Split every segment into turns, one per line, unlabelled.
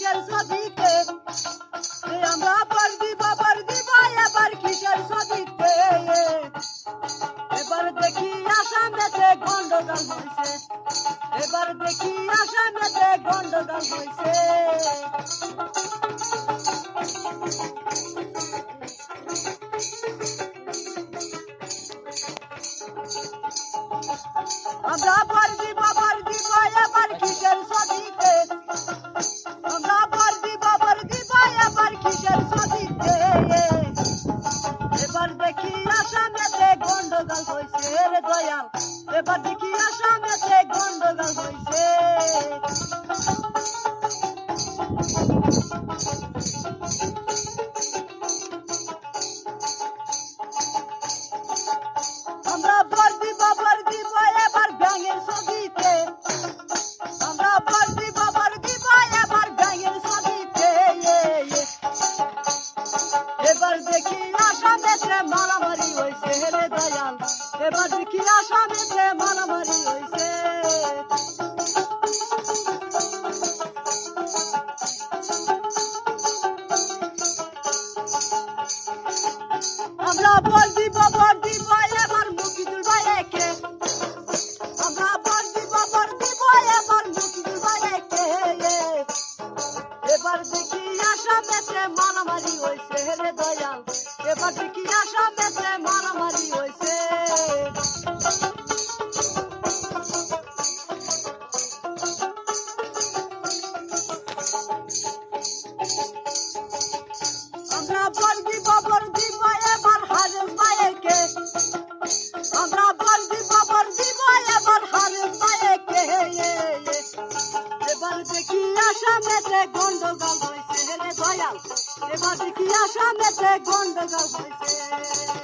কিসের এ আমরা বর্দি বাবার দিব এবার কিসের ছবিতে এবার দেখি আসামেতে গন্ডগোল হয়েছে এবার দেখি আসামেতে গন্ডগোল হয়েছে এবার রে দয়াল, এবার দেখি আসামেতে মারামারি হয়েছে আমরা বর্দি বাবার দিব, এবার মুখিদুল ভাইকে আমরা বর্দি বাবার দিব, এবার মুখিদুল ভাইকে এবার দেখি আসামেতে মারামারি হয়েছে রে দয়াল, এবার দেখি আসামেতে আমরা বর্দি বাবার দিব এবার হারেস ভাইকে আমরা বর্দি বাবার দিব এবার হারেস ভাইকে এবার দেখি আসামেতে গন্ডগোল হয়েছে রে দয়াল। এবার দেখি আসামেতে গন্ডগোল হয়েছে।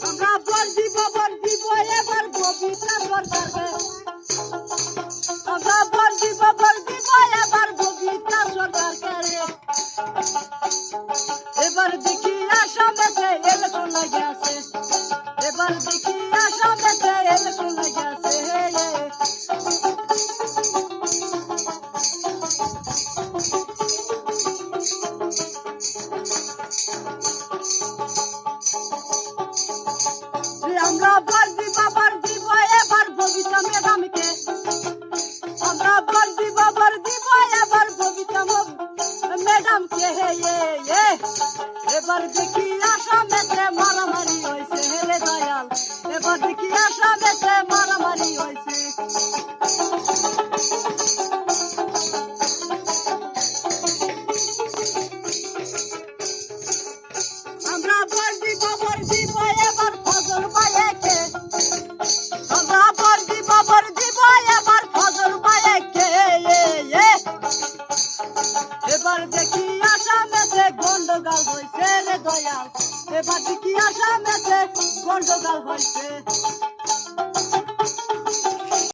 আমরা বর্দি বাবার দিব এবার ববিতা সরকারকে আমরা বর্দি বাবার দিব এবার ববিতা সরকারকে এবার দেখি এবার দেখি আসামেতে মারামারি হয়েছে রে দয়াল। এবার দেখি আসামেতে মারামারি হয়েছে। দয়াল। এবার দেখি আসামেতে গন্ডগোল হয়েছে